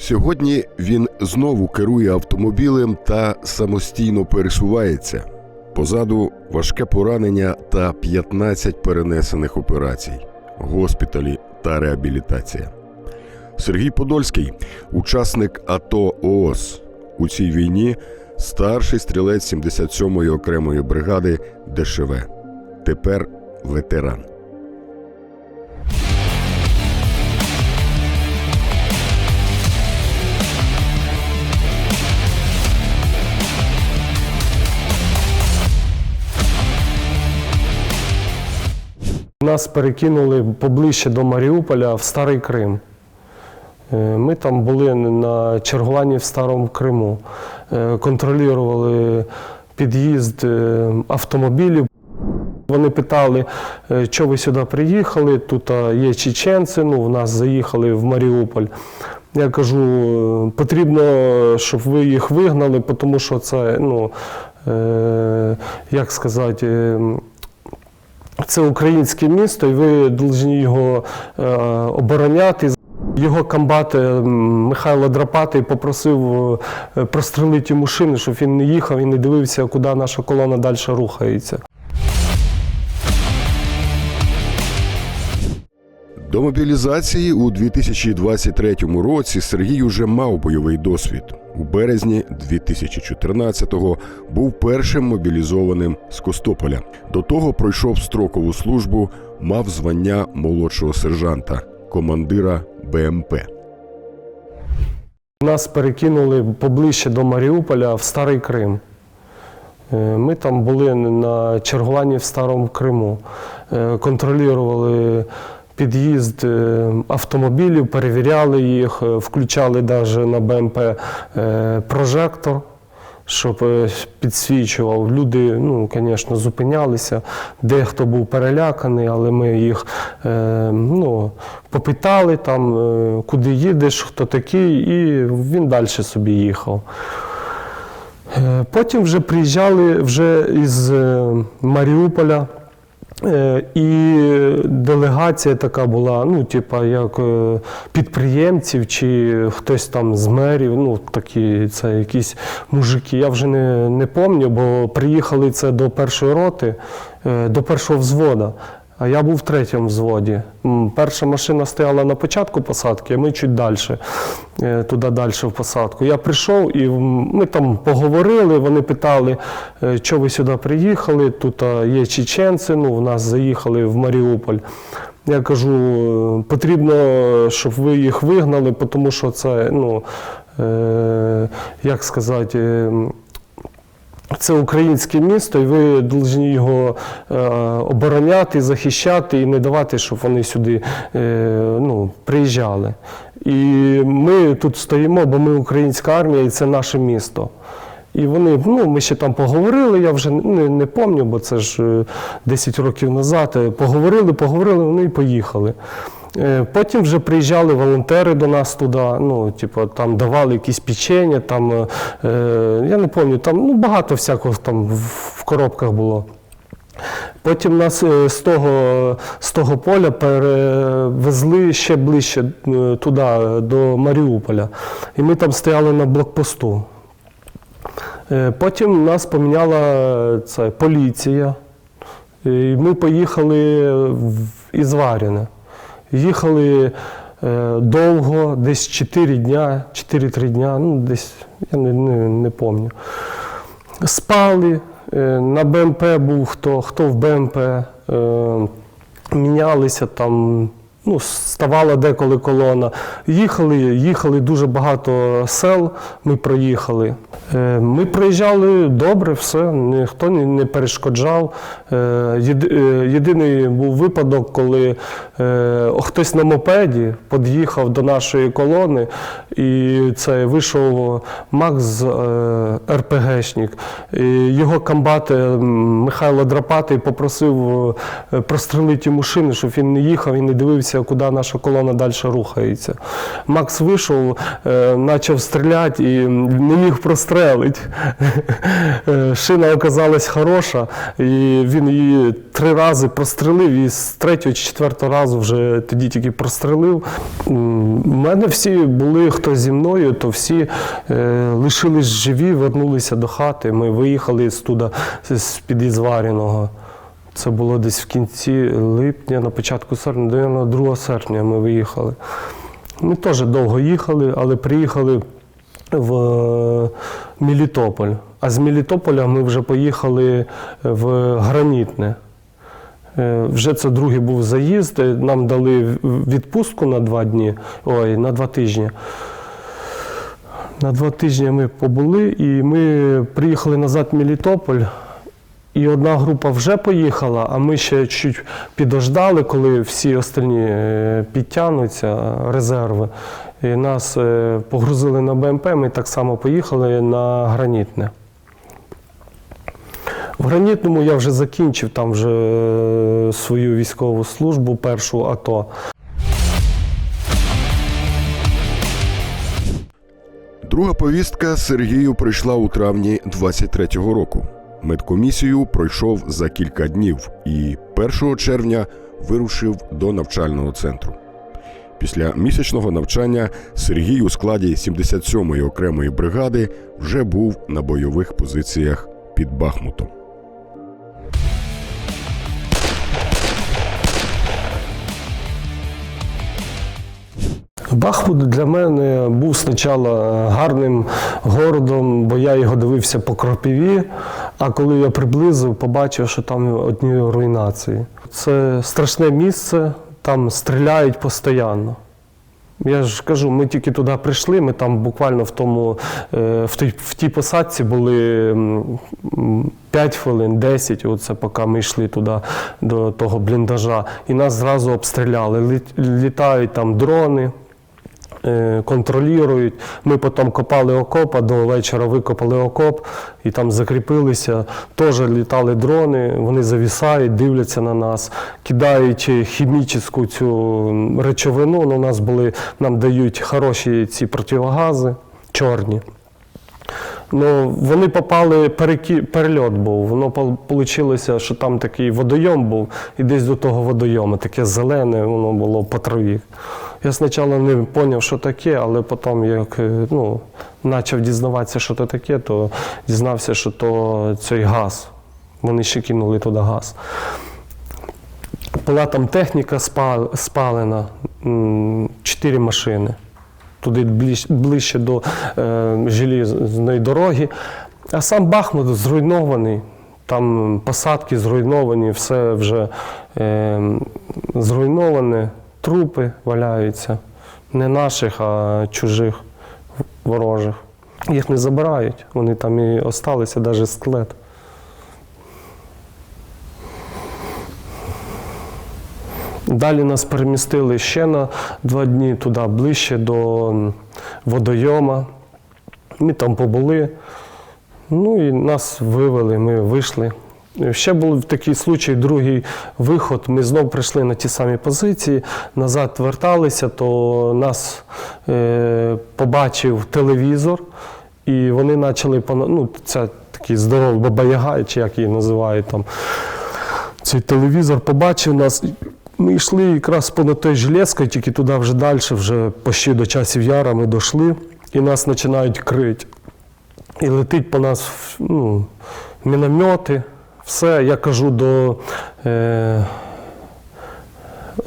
Сьогодні він знову керує автомобілем та самостійно пересувається. Позаду важке поранення та 15 перенесених операцій, госпіталі та реабілітація. Сергій Подольський, учасник АТО ООС. У цій війні старший стрілець 77-ї окремої бригади ДШВ. Тепер ветеран. Нас перекинули поближче до Маріуполя в Старий Крим. Е, Ми там були на чергуванні в Старому Криму, Е, контролювали під'їзд е, автомобілів. Вони питали, що ви сюди приїхали, тут є чеченці, ну, в нас заїхали в Маріуполь. Я кажу, потрібно, щоб ви їх вигнали, тому що це, ну, як сказати, е, це українське місто, і ви повинні його е, обороняти. Його комбат е, Михайло Драпатий попросив е, прострелити йому шини, щоб він не їхав і не дивився, куди наша колона далі рухається. До мобілізації у 2023 році Сергій уже мав бойовий досвід. У березні 2014-го був першим мобілізованим з Костополя. До того пройшов строкову службу, мав звання молодшого сержанта, командира БМП. Нас перекинули поближче до Маріуполя в Старий Крим. Е, Ми там були на чергуванні в Старому Криму, Е, контролювали під'їзд е, автомобілів, перевіряли їх, е, включали навіть на БМП е, прожектор, щоб підсвічував. Люди, ну, звісно, зупинялися. Дехто був переляканий, але ми їх е, ну, попитали, там, е, куди їдеш, хто такий, і він далі собі їхав. Е, Потім вже приїжджали вже із Маріуполя. Е, І делегація така була, ну, типа, як е, підприємців чи хтось там з мерів, ну, такі, це якісь мужики. Я вже не, не пам'ятаю, бо приїхали це до першої роти, е, до першого взвода. А я був в третьому взводі. Перша машина стояла на початку посадки, а ми чуть далі, е, туди далі в посадку. Я прийшов і ми там поговорили, вони питали, е, що ви сюди приїхали, тут є чеченці, ну, в нас заїхали в Маріуполь. Я кажу, е, потрібно, щоб ви їх вигнали, тому що це, ну, е, як сказати, е, це українське місто, і ви повинні його е, обороняти, захищати і не давати, щоб вони сюди е, ну, приїжджали. І ми тут стоїмо, бо ми українська армія, і це наше місто. І вони, ну, ми ще там поговорили, я вже не, не пам'ятаю, бо це ж е, 10 років назад. Е, Поговорили, поговорили, вони і поїхали. Е, Потім вже приїжджали волонтери до нас туди, ну, типу, там давали якісь печення, там, е, е, я не пам'ятаю, там ну, багато всякого там в, коробках було. Потім нас з того, з того поля перевезли ще ближче туди, до Маріуполя. І ми там стояли на блокпосту. Потім нас поміняла це, поліція. І ми поїхали в Ізваріне. Їхали е, довго, десь 4 дня, 4-3 дня, ну десь, я не, не, не пам'ятаю. Спали, е, на БМП був хто, хто в БМП, е, мінялися там, ну, ставала деколи колона. Їхали, їхали дуже багато сел, ми проїхали. Е, Ми проїжджали добре, все, ніхто не перешкоджав. Е, е, Єдиний був випадок, коли хтось на мопеді під'їхав до нашої колони, і це вийшов Макс РПГшник. Його комбат Михайло Драпатий попросив прострелити йому шини, щоб він не їхав і не дивився, дивився, куди наша колона далі рухається. Макс вийшов, е, почав стріляти і не міг прострелити. Е, Шина оказалась хороша, і він її три рази прострелив, і з третього чи четвертого разу вже тоді тільки прострелив. У мене всі були, хто зі мною, то всі е, лишились живі, вернулися до хати. Ми виїхали з туди, з-під Ізваріного. Це було десь в кінці липня, на початку серпня, мабуть, 2 серпня ми виїхали. Ми теж довго їхали, але приїхали в е, Мелітополь. А з Мелітополя ми вже поїхали в Гранітне. Е, Вже це другий був заїзд. Е, Нам дали відпустку на два дні, ой, на два тижні. На два тижні ми побули і ми приїхали назад в Мелітополь. І одна група вже поїхала, а ми ще чуть підождали, коли всі остальні е, підтягнуться, резерви. І нас е, погрузили на БМП, ми так само поїхали на гранітне. В гранітному я вже закінчив там вже е, свою військову службу, першу АТО. Друга повістка Сергію прийшла у травні 23-го року. Медкомісію пройшов за кілька днів і 1 червня вирушив до навчального центру. Після місячного навчання Сергій у складі 77-ї окремої бригади вже був на бойових позиціях під Бахмутом. Бахмут для мене був спочатку гарним городом, бо я його дивився по кропиві. А коли я приблизив, побачив, що там одні руйнації. Це страшне місце, там стріляють постійно. Я ж кажу, ми тільки туди прийшли, ми там буквально в тому, е, в тій, в тій посадці були м, м, 5 хвилин, 10, оце поки ми йшли туди до того бліндажа, і нас зразу обстріляли. Літають там дрони, контролюють. Ми потім копали окоп, а до вечора викопали окоп і там закріпилися. Теж літали дрони, вони завісають, дивляться на нас, кидають хімічну цю речовину. Ну, у нас були, нам дають хороші ці противогази, чорні. Ну, вони попали, перекі... перельот був. Воно вийшло, що там такий водойом був, і десь до того водойому, таке зелене, воно було по траві. Я спочатку не зрозумів, що таке, але потім, як е, ну, почав дізнаватися, що це таке, то дізнався, що то цей газ. Вони ще кинули туди газ. Була там техніка спалена, чотири машини туди ближче, ближче до е, желізної дороги. А сам Бахмут зруйнований, там посадки зруйновані, все вже е, зруйноване, трупи валяються. Не наших, а чужих ворожих. Їх не забирають, вони там і осталися, навіть склет. Далі нас перемістили ще на два дні туди, ближче до водойома. Ми там побули. Ну і нас вивели, ми вийшли. Ще був такий случай, другий виход. Ми знов прийшли на ті самі позиції, назад верталися, то нас е, побачив телевізор, і вони почали ну, це такий здоровий бабаяга, чи як її називають там. Цей телевізор побачив нас. Ми йшли якраз понад той железкою, тільки туди вже далі, вже почти до часів яра ми дійшли, і нас починають крити. І летить по нас ну, міномети, все. Я кажу до е,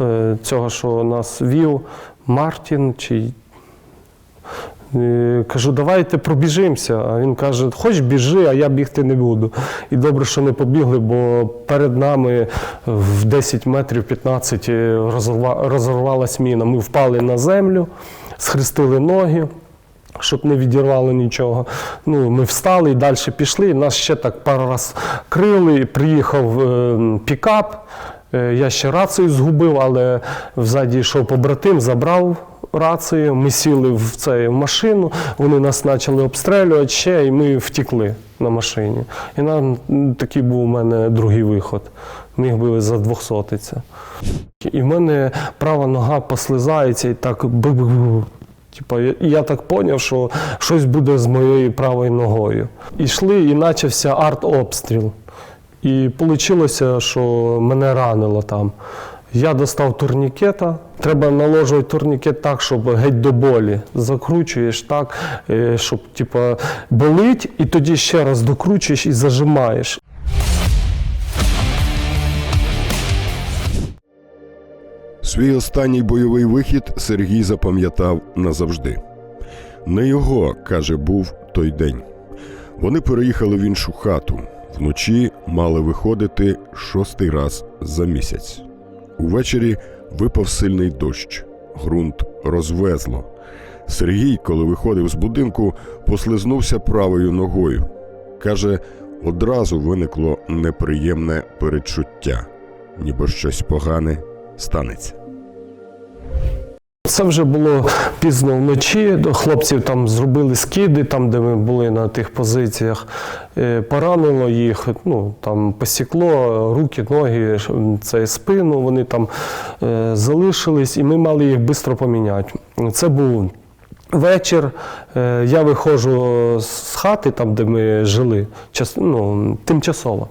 е, цього, що нас вів, Мартін чи Е, Кажу, давайте пробіжимося. А він каже, хоч біжи, а я бігти не буду. І добре, що не побігли, бо перед нами в 10 метрів 15 розорва- розорвалась міна. Ми впали на землю, схрестили ноги. Щоб не відірвало нічого. Ну, ми встали і далі пішли. Нас ще так пару раз крили. Приїхав е, пікап. Е, я ще рацію згубив, але взаді йшов побратим, забрав рацією, ми сіли в цей машину, вони нас почали обстрілювати ще, і ми втекли на машині. І нам такий був у мене другий виход. Міг би задвохсотитися. І в мене права нога послизається і так бу-бу-бу. Типа, я- і я так зрозумів, що щось буде з моєю правою ногою. Ішли і почався арт-обстріл. І вийшло, що мене ранило там. Я достав турнікета. Треба наложувати турнікет так, щоб геть до болі. Закручуєш так, е, щоб типа, болить, і тоді ще раз докручуєш і зажимаєш. Свій останній бойовий вихід Сергій запам'ятав назавжди. Не його, каже, був той день. Вони переїхали в іншу хату. Вночі мали виходити шостий раз за місяць. Увечері випав сильний дощ, ґрунт розвезло. Сергій, коли виходив з будинку, послизнувся правою ногою. Каже, одразу виникло неприємне передчуття, ніби щось погане станеться. Це вже було пізно вночі. Хлопців там зробили скиди, там, де ми були на тих позиціях. Е, Поранило їх, ну там посікло руки, ноги, це спину. Вони там е, залишились, і ми мали їх швидко поміняти. Це був. Вечір е, я виходжу з хати, там, де ми жили, ну, тимчасово.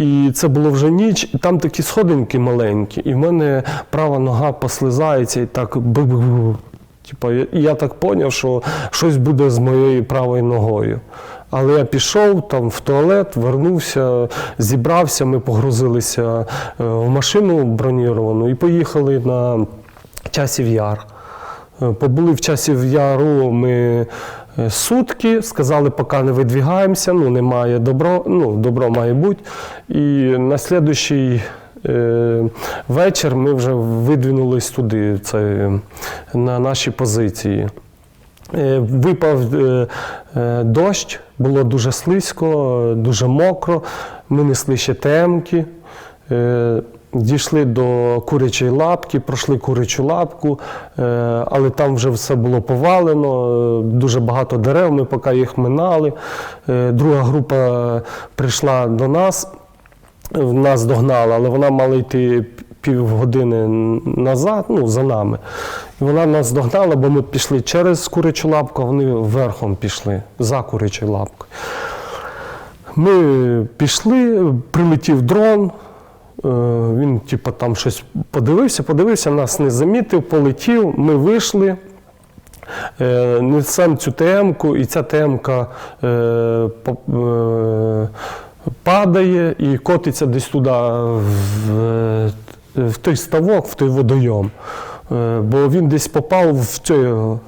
І це було вже ніч, і там такі сходинки маленькі, і в мене права нога послизається і так бу-бу-бу. Типа, я- так зрозумів, що щось буде з моєю правою ногою. Але я пішов там в туалет, вернувся, зібрався, ми погрузилися е, в машину броніровану і поїхали на часів яр. Е, Побули в часів яру ми сутки, сказали, поки не видвігаємося, ну немає добро, ну добро має бути. І на слідуючий е, вечір ми вже видвинулись туди, це, е, на наші позиції. Е, Випав е, е, дощ, було дуже слизько, е, дуже мокро. Ми несли ще темки. Дійшли до курячої лапки, пройшли курячу лапку, е, але там вже все було повалено, е, дуже багато дерев, ми поки їх минали. Е, Друга група прийшла до нас, нас догнала, але вона мала йти півгодини назад, ну, за нами. І вона нас догнала, бо ми пішли через курячу лапку, а вони верхом пішли, за курячою лапкою. Ми пішли, прилетів дрон. Е, Він, типу, там щось подивився, подивився, нас не замітив, полетів. Ми вийшли, е, несемо цю ТМ-ку, і ця ТМ-ка е, падає і котиться десь туди, в, в той ставок, в той водойом. Бо він десь попав в е,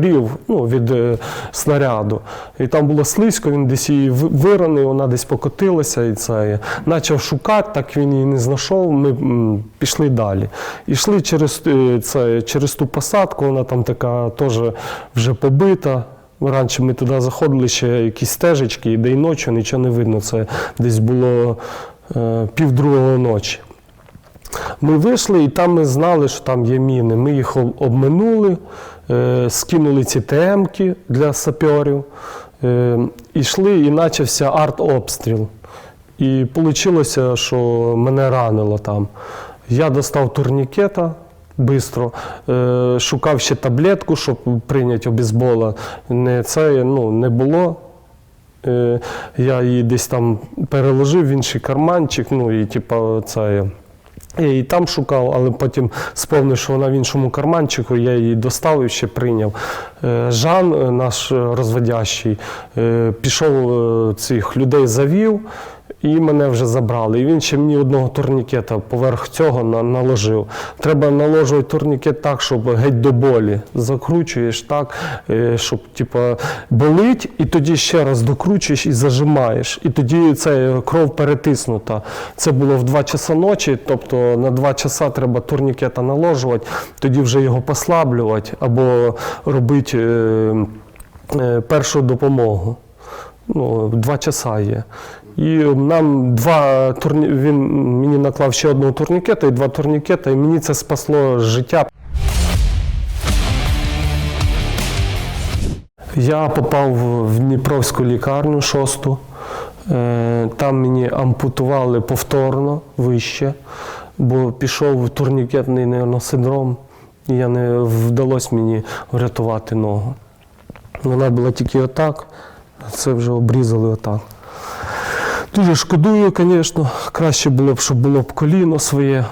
рів ну, від е, снаряду. І там було слизько, він десь її виронив, вона десь покотилася і це. Почав шукати, так він її не знайшов. Ми пішли далі. Ішли через, е, це, через ту посадку, вона там така теж вже побита. Раніше ми туди заходили ще якісь стежечки, і де й ночі нічого не видно. Це десь було е, півдругої ночі. Ми вийшли, і там ми знали, що там є міни. Ми їх обминули, е, скинули ці ТМки для саперів, е, йшли і почався арт-обстріл. І вийшло, що мене ранило там. Я достав турнікета швидко, е, шукав ще таблетку, щоб прийняти обізбола. Не, це ну, не було. Е, я її десь там переложив в інший карманчик, ну і типа це. Я її там шукав, але потім сповнив, що вона в іншому карманчику, я її доставив, ще прийняв. Е, Жан, е, наш е, розводящий, пішов цих людей завів і мене вже забрали. І він ще мені одного турнікета поверх цього наложив. Треба наложувати турнікет так, щоб геть до болі. Закручуєш так, е, щоб типа, болить, і тоді ще раз докручуєш і зажимаєш. І тоді це кров перетиснута. Це було в 2 часа ночі, тобто на 2 часа треба турнікета наложувати, тоді вже його послаблювати або робити е, е, першу допомогу. Ну, два часа є. І нам два турні... він мені наклав ще одного турнікета і два турнікета, і мені це спасло життя. Я попав в Дніпровську лікарню шосту. Е, Там мені ампутували повторно вище, бо пішов турнікетний наверно, синдром, і я не вдалося мені врятувати ногу. Вона була тільки отак, це вже обрізали отак. Дуже шкодую, звісно. Краще було б, щоб було б коліно своє.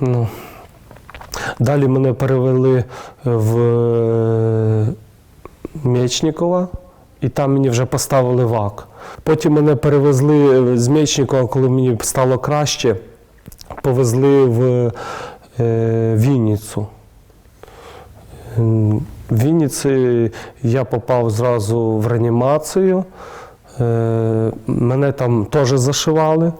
Ну. Далі мене перевели в е, Мечникова, і там мені вже поставили вак. Потім мене перевезли з Мечникова, коли мені стало краще, повезли в е, Вінницю. В Вінниці я попав зразу в реанімацію. Е, Мене там теж зашивали.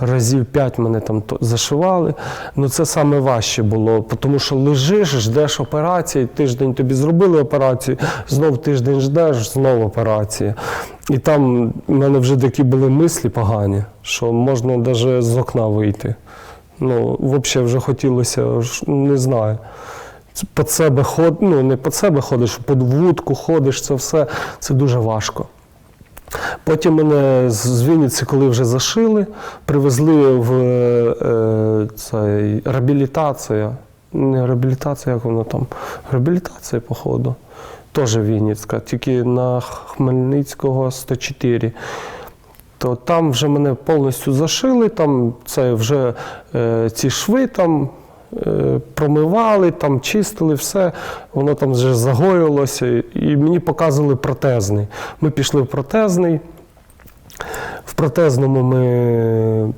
Разів п'ять мене там зашивали. Ну це саме важче було, тому що лежиш, ждеш операції, тиждень тобі зробили операцію, знов тиждень ждеш, знов операція. І там в мене вже такі були мислі погані, що можна навіть з окна вийти. Ну, взагалі вже хотілося, не знаю. Під себе ход, ну не під себе ходиш, під вудку ходиш, це все це дуже важко. Потім мене з- Вінниці, коли вже зашили, привезли в е, цей, реабілітація. Не реабілітація, як воно там? Реабілітація, походу. Теж Вінницька, тільки на Хмельницького 104. То там вже мене повністю зашили, там це вже е, ці шви там е, промивали, там чистили все, воно там вже загоїлося, і мені показували протезний. Ми пішли в протезний. В протезному ми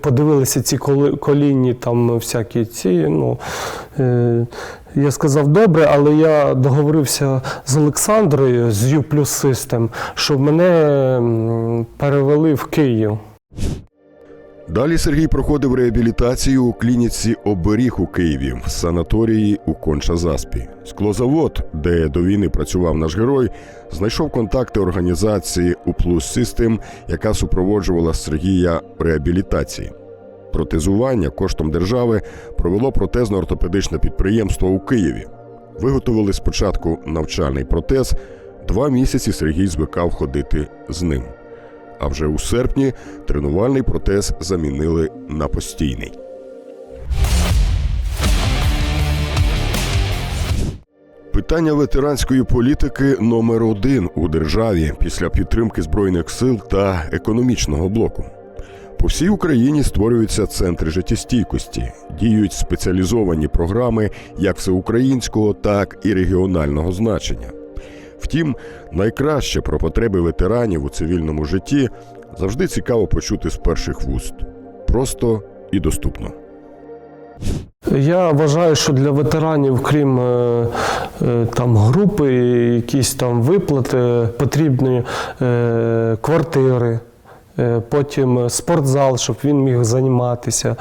подивилися ці колінні, там всякі ці. Ну, е, я сказав добре, але я договорився з Олександрою з U System, щоб мене перевели в Київ. Далі Сергій проходив реабілітацію у клініці Оберіг у Києві в санаторії у Конча-Заспі. Склозавод, де до війни працював наш герой, знайшов контакти організації Уплус System, яка супроводжувала Сергія в реабілітації. Протезування коштом держави провело протезно-ортопедичне підприємство у Києві. Виготовили спочатку навчальний протез. Два місяці Сергій звикав ходити з ним. А вже у серпні тренувальний протез замінили на постійний. Питання ветеранської політики номер один у державі після підтримки збройних сил та економічного блоку. По всій Україні створюються центри життєстійкості, діють спеціалізовані програми як всеукраїнського, так і регіонального значення. Втім, найкраще про потреби ветеранів у цивільному житті завжди цікаво почути з перших вуст. Просто і доступно. Я вважаю, що для ветеранів, крім е, е, там групи, якісь там виплати, потрібні е, квартири, потім спортзал, щоб він міг займатися,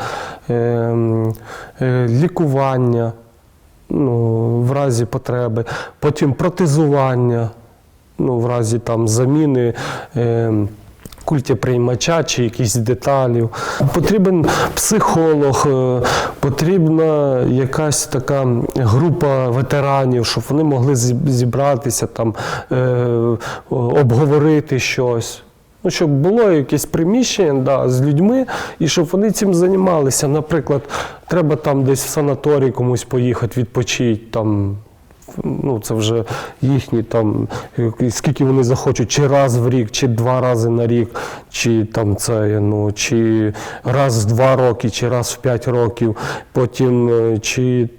лікування ну, в разі потреби, потім протезування, ну, в разі там заміни. Е, культєприймача чи якісь деталів. Потрібен психолог, е, потрібна якась така група ветеранів, щоб вони могли зібратися, там, е, обговорити щось. Ну, щоб було якесь приміщення да, з людьми, і щоб вони цим займалися. Наприклад, треба там десь в санаторій комусь поїхати, відпочити там. Ну, це вже їхні там, скільки вони захочуть, чи раз в рік, чи два рази на рік, чи там це, ну, чи раз в два роки, чи раз в п'ять років, потім е, чи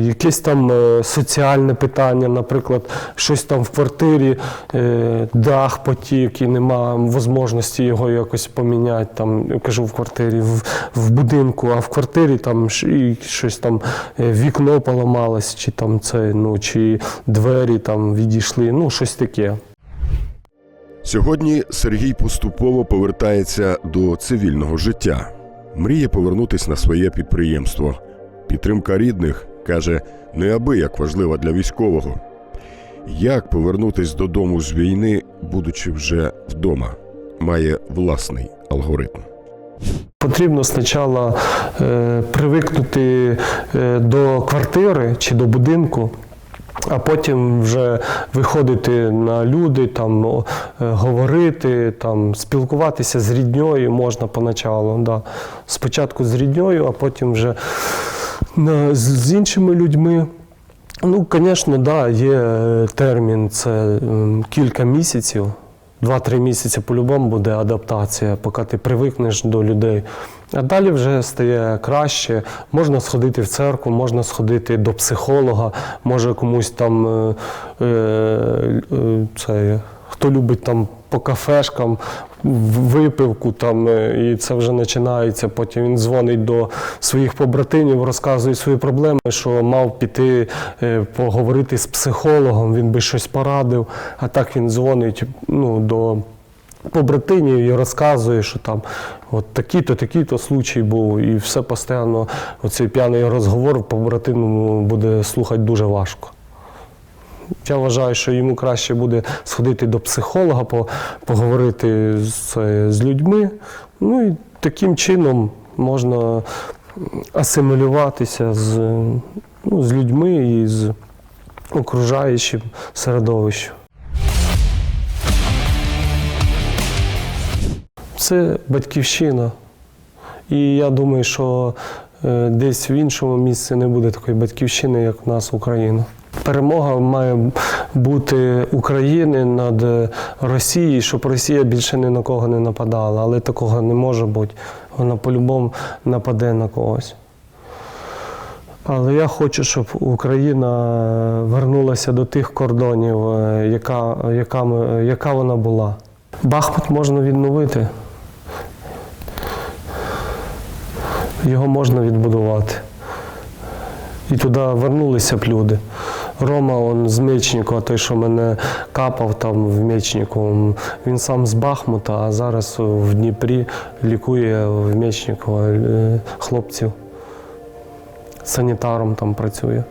якесь там е, соціальне питання, наприклад, щось там в квартирі, е, дах потік і нема можливості його якось поміняти. Там, я кажу в квартирі, в, в будинку, а в квартирі там і щось там е, вікно поламалось, чи там це, ну, чи двері там відійшли, ну щось таке. Сьогодні Сергій поступово повертається до цивільного життя, мріє повернутися на своє підприємство. Підтримка рідних каже, неабияк важлива для військового. Як повернутись додому з війни, будучи вже вдома, має власний алгоритм. Потрібно спочатку е, привикнути е, до квартири чи до будинку. А потім вже виходити на люди, там, е, говорити, там, спілкуватися з рідньою можна поначалу. Да. Спочатку з рідньою, а потім вже з іншими людьми. Ну, звісно, да, є е, термін, це кілька місяців. Два-три місяці по-любому буде адаптація, поки ти привикнеш до людей. А далі вже стає краще. Можна сходити в церкву, можна сходити до психолога, може комусь там е, е, е, це, хто любить там по кафешкам, випивку там, е, і це вже починається. Потім він дзвонить до своїх побратимів, розказує свої проблеми, що мав піти е, поговорити з психологом, він би щось порадив, а так він дзвонить ну, до побратимів і розказує, що там от такі-то, такі-то случай був, і все постійно оцей п'яний розговор побратиму буде слухати дуже важко. Я вважаю, що йому краще буде сходити до психолога, поговорити з, з людьми. Ну і таким чином можна асимілюватися з, ну, з людьми і з окружаючим середовищем. Це батьківщина. І я думаю, що е, десь в іншому місці не буде такої батьківщини, як в нас Україна. Перемога має бути України над Росією, щоб Росія більше ні на кого не нападала. Але такого не може бути. Вона по-любому нападе на когось. Але я хочу, щоб Україна вернулася до тих кордонів, е, яка, яка, яка вона була. Бахмут можна відновити. Його можна відбудувати. І туди вернулися б люди. Рома он з Мечникова, той, що мене капав там в Мечнику, він сам з Бахмута, а зараз в Дніпрі лікує в Мечникова е, хлопців. Санітаром там працює.